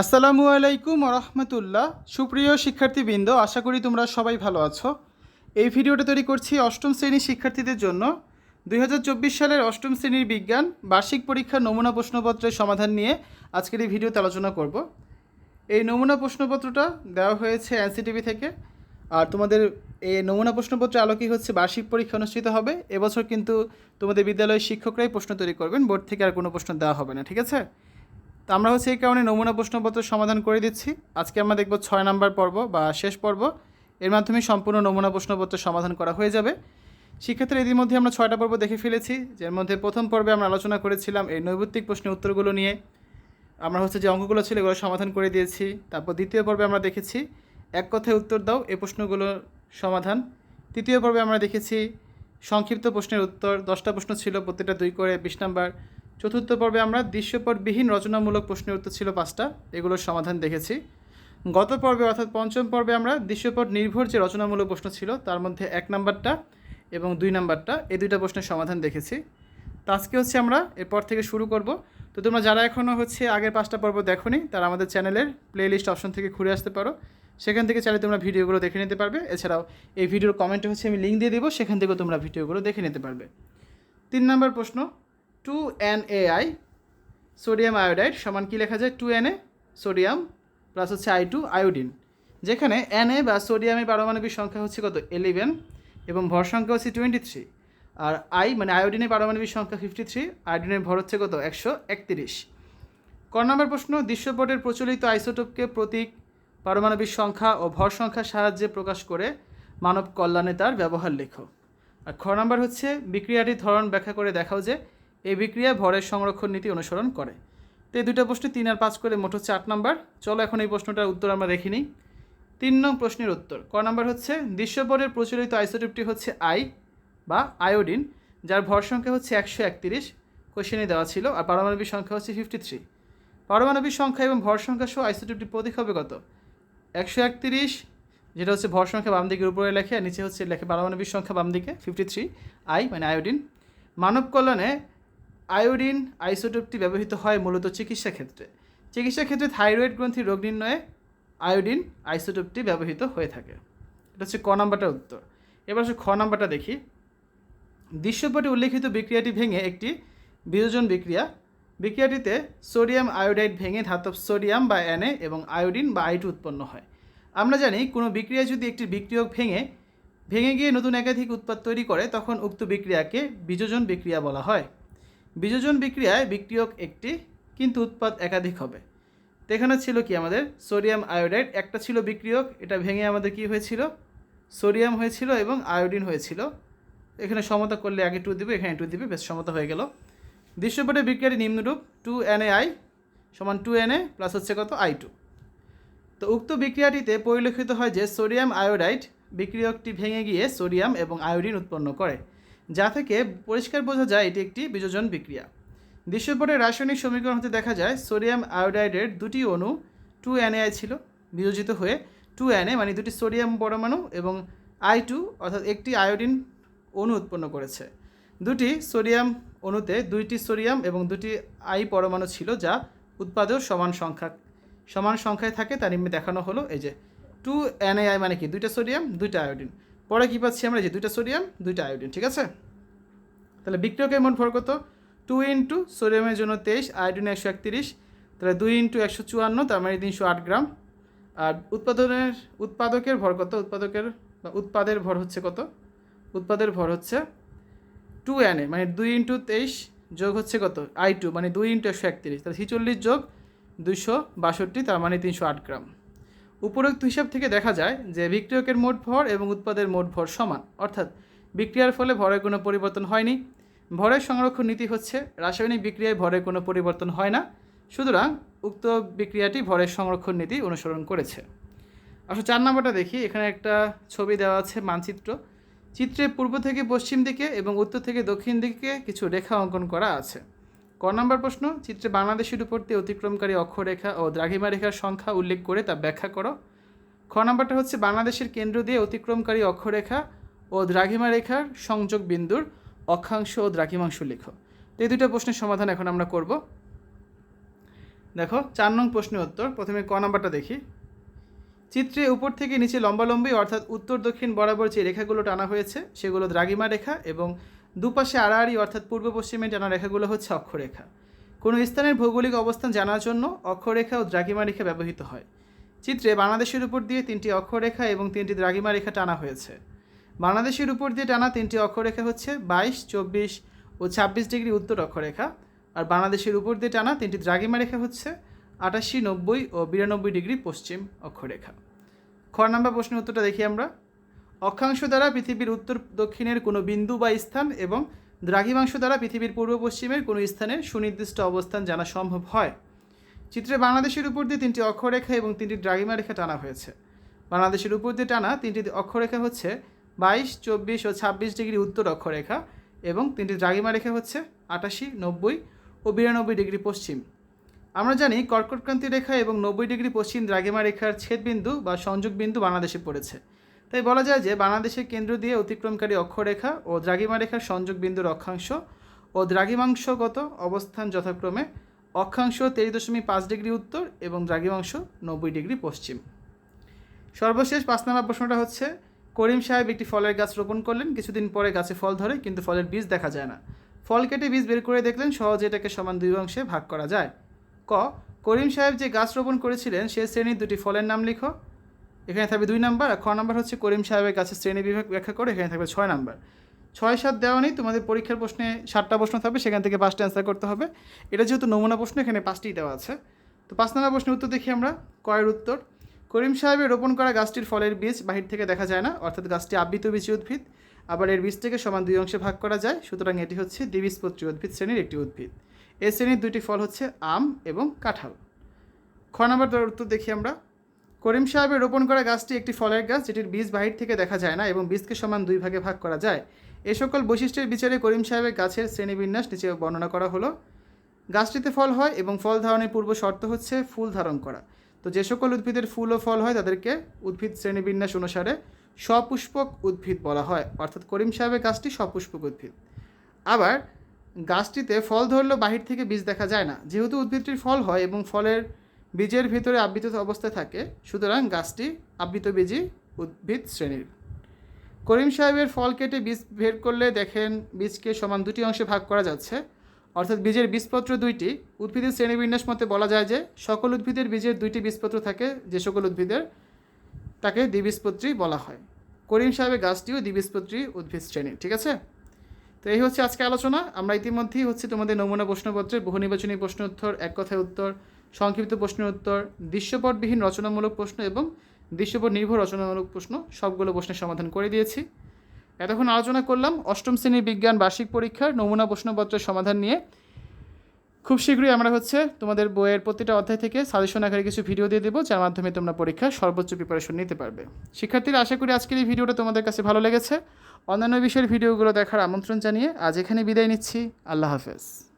আসসালামু আলাইকুম রহমতুল্লাহ। সুপ্রিয় শিক্ষার্থীবৃন্দ, আশা করি তোমরা সবাই ভালো আছো। এই ভিডিওটা তৈরি করছি অষ্টম শ্রেণির শিক্ষার্থীদের জন্য। দুই হাজার চব্বিশ সালের অষ্টম শ্রেণির বিজ্ঞান, বার্ষিক পরীক্ষার নমুনা প্রশ্নপত্রের সমাধান নিয়ে আজকের এই ভিডিওতে আলোচনা করব। এই নমুনা প্রশ্নপত্রটা দেওয়া হয়েছে এনসিটিভি থেকে। আর তোমাদের এই নমুনা প্রশ্নপত্রের আলোকেই হচ্ছে বার্ষিক পরীক্ষা অনুষ্ঠিত হবে। এবছর কিন্তু তোমাদের বিদ্যালয়ের শিক্ষকরাই প্রশ্ন তৈরি করবেন। বোর্ড থেকে আর কোনো প্রশ্ন দেওয়া হবে না, ঠিক আছে? তো আমরা হচ্ছে এই কারণে নমুনা প্রশ্নপত্র সমাধান করে দিচ্ছি। আজকে আমরা দেখব ছয় নাম্বার পর্ব বা শেষ পর্ব। এর মাধ্যমে সম্পূর্ণ নমুনা প্রশ্নপত্র সমাধান করা হয়ে যাবে। শিক্ষার্থীরা এদের মধ্যে আমরা ছয়টা পর্ব দেখে ফেলেছি। যার মধ্যে প্রথম পর্বে আমরা আলোচনা করেছিলাম এই নৈবত্তিক প্রশ্নের উত্তরগুলো নিয়ে। আমরা হচ্ছে যে অঙ্কগুলো ছিল এগুলো সমাধান করে দিয়েছি। তারপর দ্বিতীয় পর্বে আমরা দেখেছি, এক কথায় উত্তর দাও এই প্রশ্নগুলোর সমাধান। তৃতীয় পর্বে আমরা দেখেছি, সংক্ষিপ্ত প্রশ্নের উত্তর, দশটা প্রশ্ন ছিল, প্রত্যেকটা দুই করে, বিশ নাম্বার। চতুর্থ পর্বে আমরা দৃশ্যপটবিহীন রচনামূলক প্রশ্নের উত্তর ছিল পাঁচটা, এগুলোর সমাধান দেখেছি। গত পর্বে অর্থাৎ পঞ্চম পর্বে আমরা দৃশ্যপট নির্ভর যে রচনামূলক প্রশ্ন ছিল, তার মধ্যে এক নাম্বারটা এবং দুই নাম্বারটা, এই দুইটা প্রশ্নের সমাধান দেখেছি। তো আজকে হচ্ছে আমরা এরপর থেকে শুরু করব। তো তোমরা যারা এখনও হচ্ছে আগের পাঁচটা পর্ব দেখোনি, তারা আমাদের চ্যানেলের প্লেলিস্ট অপশন থেকে ঘুরে আসতে পারো। সেখান থেকে চাইলে তোমরা ভিডিওগুলো দেখে নিতে পারবে। এছাড়াও এই ভিডিওর কমেন্টে হচ্ছে আমি লিঙ্ক দিয়ে দেবো, সেখান থেকেও তোমরা ভিডিওগুলো দেখে নিতে পারবে। তিন নম্বর প্রশ্ন two N A I, sodium iodide, সমান কী লেখা যায়? Two N A, sodium, plus হচ্ছে আই টু আয়োডিন। যেখানে এন এ বা সোডিয়ামের পারমাণবিক সংখ্যা হচ্ছে কত? এলেভেন, এবং ভর সংখ্যা হচ্ছে টোয়েন্টি থ্রি। আর আই মানে আয়োডিনের পারমাণবিক সংখ্যা ফিফটি থ্রি, আয়োডিনের ভর হচ্ছে কত? একশো একত্রিশ। ক নম্বর প্রশ্ন, দৃশ্যপটের প্রচলিত আইসোটোপকে প্রতীক, পারমাণবিক সংখ্যা ও ভর সংখ্যার সাহায্যে প্রকাশ করে মানব কল্যাণে তার ব্যবহার লেখো। আর খ নম্বর হচ্ছে, বিক্রিয়াটির ধরন ব্যাখ্যা করে দেখাও যে এই বিক্রিয়া ভরের সংরক্ষণ নীতি অনুসরণ করে। তো এই দুটো প্রশ্নে তিন আর পাঁচ করে মোট হচ্ছে আট নম্বর। চলো এখন এই প্রশ্নটার উত্তর আমরা দেখে নিই। তিন নং প্রশ্নের উত্তর। ক নম্বর হচ্ছে, দৃশ্যপটের প্রচলিত আইসোটোপটি হচ্ছে আই বা আয়োডিন, যার ভর সংখ্যা হচ্ছে একশো একত্রিশ। কোশ্চেনে দেওয়া ছিল, আর পারমাণবিক সংখ্যা হচ্ছে ফিফটি থ্রি পারমাণবিক সংখ্যা এবং ভর সংখ্যা সহ আইসোটোপটি প্রতীক হবে কত? একশো একত্রিশ, যেটা হচ্ছে ভর সংখ্যা বাম দিকের উপরে লেখে, আর নিচে হচ্ছে লেখে পারমাণবিক সংখ্যা বাম দিকে ফিফটি থ্রি আই মানে আয়োডিন। মানব কল্যাণে আয়োডিন আইসোটোপটি ব্যবহৃত হয় মূলত চিকিৎসা ক্ষেত্রে। চিকিৎসা ক্ষেত্রে থাইরয়েড গ্রন্থির রোগ নির্ণয়ে আয়োডিন আইসোটোপটি ব্যবহৃত হয়ে থাকে। এটা হচ্ছে ক নাম্বারটার উত্তর। এবার হচ্ছে খ নাম্বারটা দেখি। দৃশ্যপটে উল্লেখিত বিক্রিয়াটি ভেঙে একটি বিয়োজন বিক্রিয়া। বিক্রিয়াটিতে সোডিয়াম আয়োডাইড ভেঙে ধাতব সোডিয়াম বা এনএ এবং আয়োডিন বা আইটু উৎপন্ন হয়। আমরা জানি কোনো বিক্রিয়া যদি একটি বিক্রিয়ক ভেঙে ভেঙে গিয়ে নতুন একাধিক উৎপাদ তৈরি করে, তখন উক্ত বিক্রিয়াকে বিযোজন বিক্রিয়া বলা হয়। বিযোজন বিক্রিয়ায় বিক্রিয়ক একটি, কিন্তু উৎপাদ একাধিক হবে। এখানে ছিল কি আমাদের? সোডিয়াম আয়োডাইড, একটা ছিল বিক্রিয়ক, এটা ভেঙে আমাদের কি হয়েছিল? সোডিয়াম হয়েছিল এবং আয়োডিন হয়েছিল। এখানে সমতা করলে আগে টু দিবে, এখানে টু দিবে, বেশ সমতা হয়ে গেল। দৃশ্যপটে বিক্রিয়াটি নিম্নরূপ টু এন এ আই সমান টু এন এ প্লাস হচ্ছে কত? আই টু তো উক্ত বিক্রিয়াটিতে পরিলক্ষিত হয় যে সোডিয়াম আয়োডাইড বিক্রিয়কটি ভেঙে গিয়ে সোডিয়াম এবং আয়োডিন উৎপন্ন করে। যা থেকে পরিষ্কার বোঝা যায় এটি একটি বিযোজন বিক্রিয়া। দৃশ্যপটের রাসায়নিক সমীকরণ হতে দেখা যায়, সোডিয়াম আয়োডাইডের দুটি অণু টু এন এনএআই ছিল, বিয়োজিত হয়ে টু এনএ মানে দুটি সোডিয়াম পরমাণু এবং আই টু অর্থাৎ একটি আয়োডিন অণু উৎপন্ন করেছে। দুটি সোডিয়াম অণুতে দুইটি সোডিয়াম এবং দুটি আই পরমাণু ছিল যা উৎপাদেও সমান সংখ্যা, সমান সংখ্যায় থাকে তার নিম্নে দেখানো হলো, এই যে টু এন এনএআই মানে কি? দুইটা সোডিয়াম, দুইটা আয়োডিন। পরে কী পাচ্ছি আমরা? যে দুইটা সোডিয়াম, দুইটা আয়োডিন, ঠিক আছে? তাহলে বিক্রিয়কের মোট ভর কত? টু ইন্টু সোডিয়ামের জন্য তেইশ, আয়োডিন একশো একত্রিশ। তাহলে দুই ইন্টু একশো চুয়ান্ন, তার মানে তিনশো আট গ্রাম। আর উৎপাদনের, উৎপাদকের ভর কত? উৎপাদকের, বা উৎপাদের ভর হচ্ছে কত? উৎপাদের ভর হচ্ছে টু এন এ মানে দুই ইন্টু তেইশ যোগ হচ্ছে কত? আই টু মানে দুই ইন্টু একশো একত্রিশ। তাহলে ছিচল্লিশ যোগ দুইশো বাষট্টি, তার মানে তিনশো আট গ্রাম। উপরোক্ত হিসাব থেকে দেখা যায় যে বিক্রিয়কের মোট ভর এবং উৎপাদের মোট ভর সমান। অর্থাৎ বিক্রিয়ার ফলে ভরের কোনো পরিবর্তন হয়নি। ভরের সংরক্ষণ নীতি হচ্ছে, রাসায়নিক বিক্রিয়ায় ভরের কোনো পরিবর্তন হয় না। সুতরাং উক্ত বিক্রিয়াটি ভরের সংরক্ষণ নীতি অনুসরণ করেছে। আসলে চার নম্বরটা দেখি। এখানে একটা ছবি দেওয়া আছে, মানচিত্র। চিত্রে পূর্ব থেকে পশ্চিম দিকে এবং উত্তর থেকে দক্ষিণ দিকে কিছু রেখা অঙ্কন করা আছে। ক নম্বর প্রশ্ন, চিত্রে বাংলাদেশের উপর দিয়ে অতিক্রমকারী অক্ষরেখা ও দ্রাঘিমা রেখার সংখ্যা উল্লেখ করে তা ব্যাখ্যা করো। খ নম্বরটা হচ্ছে, বাংলাদেশের কেন্দ্র দিয়ে অতিক্রমকারী অক্ষরেখা ও দ্রাঘিমা রেখার সংযোগ বিন্দুর অক্ষাংশ ও দ্রাঘিমাংশ লেখো। তো এই দুটো প্রশ্নের সমাধান এখন আমরা করব। দেখো, চার নং প্রশ্নের উত্তর, প্রথমে ক নাম্বারটা দেখি। চিত্রে উপর থেকে নিচে লম্বালম্বি, অর্থাৎ উত্তর দক্ষিণ বরাবর যে রেখাগুলো টানা হয়েছে, সেগুলো দ্রাগিমা রেখা এবং দুপাশে আড়াআড়ি, অর্থাৎ পূর্ব পশ্চিমে টানা রেখাগুলো হচ্ছে অক্ষরেখা। কোনো স্থানের ভৌগোলিক অবস্থান জানার জন্য অক্ষরেখা ও দ্রাগিমা রেখা ব্যবহৃত হয়। চিত্রে বাংলাদেশের উপর দিয়ে তিনটি অক্ষরেখা এবং তিনটি দ্রাগিমা রেখা টানা হয়েছে। বাংলাদেশের উপর দিয়ে টানা তিনটি অক্ষরেখা হচ্ছে বাইশ, চব্বিশ ও ছাব্বিশ ডিগ্রি উত্তর অক্ষরেখা। আর বাংলাদেশের উপর দিয়ে টানা তিনটি দ্রাগিমা রেখা হচ্ছে আটাশি, নব্বই ও বিরানব্বই ডিগ্রি পশ্চিম অক্ষরেখা। খ নাম্বার প্রশ্নের উত্তরটা দেখি আমরা। অক্ষাংশ দ্বারা পৃথিবীর উত্তর দক্ষিণের কোনো বিন্দু বা স্থান এবং দ্রাঘিমাংশ দ্বারা পৃথিবীর পূর্ব পশ্চিমের কোনো স্থানের সুনির্দিষ্ট অবস্থান জানা সম্ভব হয়। চিত্রে বাংলাদেশের উপর দিয়ে তিনটি অক্ষরেখা এবং তিনটি দ্রাঘিমা রেখা টানা হয়েছে। বাংলাদেশের উপর দিয়ে টানা তিনটি অক্ষরেখা হচ্ছে বাইশ, চব্বিশ ও ছাব্বিশ ডিগ্রি উত্তর অক্ষরেখা এবং তিনটি দ্রাঘিমা রেখা হচ্ছে আটাশি, নব্বই ও বিরানব্বই ডিগ্রি পশ্চিম। আমরা জানি কর্কটক্রান্তি রেখা এবং নব্বই ডিগ্রি পশ্চিম দ্রাঘিমা রেখার ছেদবিন্দু বা সংযোগ বিন্দু বাংলাদেশে পড়েছে। তাই বলা যায় যে বাংলাদেশের কেন্দ্র দিয়ে অতিক্রমকারী অক্ষরেখা ও দ্রাঘিমা রেখার সংযোগ বিন্দুর অক্ষাংশ ও দ্রাঘিমাংশগত অবস্থান যথাক্রমে অক্ষাংশ তেইশ দশমিক পাঁচ ডিগ্রি উত্তর এবং দ্রাঘিমাংশ নব্বই ডিগ্রি পশ্চিম। সর্বশেষ পাঁচ নম্বর প্রশ্নটা হচ্ছে, করিম সাহেব একটি ফলের গাছ রোপণ করলেন, কিছুদিন পরে গাছে ফল ধরে, কিন্তু ফলের বীজ দেখা যায় না। ফল কেটে বীজ বের করে দেখলেন, সহজে এটাকে সমান দুই অংশে ভাগ করা যায়। ক, করিম সাহেব যে গাছ রোপণ করেছিলেন, সে শ্রেণির দুটি ফলের নাম লিখো। এখানে থাকবে দুই নাম্বার আর খ নাম্বার হচ্ছে করিম সাহেবের গাছের শ্রেণি বিভাগ ব্যাখ্যা করে এখানে থাকবে ছয় নাম্বার। ছয়, সাত দেওয়া নেই, তোমাদের পরীক্ষার প্রশ্নে সাতটা প্রশ্ন থাকবে, সেখান থেকে পাঁচটা অ্যান্সার করতে হবে। এটা যেহেতু নমুনা প্রশ্ন, এখানে পাঁচটিই দেওয়া আছে। তো পাঁচ নম্বর প্রশ্নের উত্তর দেখি আমরা, কয়ের উত্তর। করিম সাহেবের রোপণ করা গাছটির ফলের বীজ বাহির থেকে দেখা যায় না, অর্থাৎ গাছটি আবৃত বীজ উদ্ভিদ, আবার এর বীজ থেকে সমান দুই অংশে ভাগ করা যায়, সুতরাং এটি হচ্ছে দ্বিবীজপত্রী উদ্ভিদ শ্রেণির একটি উদ্ভিদ। এই শ্রেণির দুইটি ফল হচ্ছে আম এবং কাঁঠাল। খ নম্বর উত্তর দেখি আমরা করিম সাহেবের রোপণ করা গাছটি একটি ফলের গাছ যেটির বীজ বাহির থেকে দেখা যায় না এবং বীজকে সমান দুই ভাগে ভাগ করা যায়। এ সকল বৈশিষ্ট্যের বিচারে করিম সাহেবের গাছের শ্রেণীবিন্যাস নিচে বর্ণনা করা হলো। গাছটিতে ফল হয় এবং ফল ধারণের পূর্ব শর্ত হচ্ছে ফুল ধারণ করা। তো যে সকল উদ্ভিদের ফুল ও ফল হয় তাদেরকে উদ্ভিদ শ্রেণীবিন্যাস অনুসারে সপুষ্পক উদ্ভিদ বলা হয়। অর্থাৎ করিম সাহেবের গাছটি সপুষ্পক উদ্ভিদ। আবার গাছটিতে ফল ধরলেও বাহির থেকে বীজ দেখা যায় না। যেহেতু উদ্ভিদটির ফল হয় এবং ফলের বীজের ভিতরে আবৃত অবস্থায় থাকে, সুতরাং গাছটি আবৃত বীজই উদ্ভিদ শ্রেণির। করিম সাহেবের ফল কেটে বীজ বের করলে দেখেন বীজকে সমান দুটি অংশে ভাগ করা যাচ্ছে। অর্থাৎ বীজের বীজপত্র দুইটি। উদ্ভিদের শ্রেণীবিন্যাস মতে বলা যায় যে, সকল উদ্ভিদের বীজের দুইটি বীজপত্র থাকে, যে সকল উদ্ভিদের তাকে দ্বিবীজপত্রী বলা হয়। করিম সাহেবের গাছটিও দ্বিবীজপত্রী উদ্ভিদ শ্রেণি ঠিক আছে? তো এই হচ্ছে আজকে আলোচনা। আমরা ইতিমধ্যেই হচ্ছে তোমাদের নমুনা প্রশ্নপত্রের বহু নির্বাচনী প্রশ্ন উত্তর এক কথায় উত্তর সংক্ষিপ্ত প্রশ্নের উত্তর, দৃশ্যপটবিহীন রচনামূলক প্রশ্ন এবং দৃশ্যপট নির্ভর রচনামূলক প্রশ্ন সবগুলো প্রশ্নের সমাধান করে দিয়েছি। এতক্ষণ আলোচনা করলাম অষ্টম শ্রেণির বিজ্ঞান বার্ষিক পরীক্ষার নমুনা প্রশ্নপত্রের সমাধান নিয়ে। খুব শীঘ্রই আমরা হচ্ছে তোমাদের বইয়ের প্রতিটা অধ্যায় থেকে সাজেশন আকারে কিছু ভিডিও দিয়ে দেবো, যার মাধ্যমে তোমরা পরীক্ষার সর্বোচ্চ প্রিপারেশন নিতে পারবে। শিক্ষার্থীরা, আশা করি আজকের এই ভিডিওটা তোমাদের কাছে ভালো লেগেছে। অন্যান্য বিষয়ের ভিডিওগুলো দেখার আমন্ত্রণ জানিয়ে আজ এখানে বিদায় নিচ্ছি। আল্লাহ হাফেজ।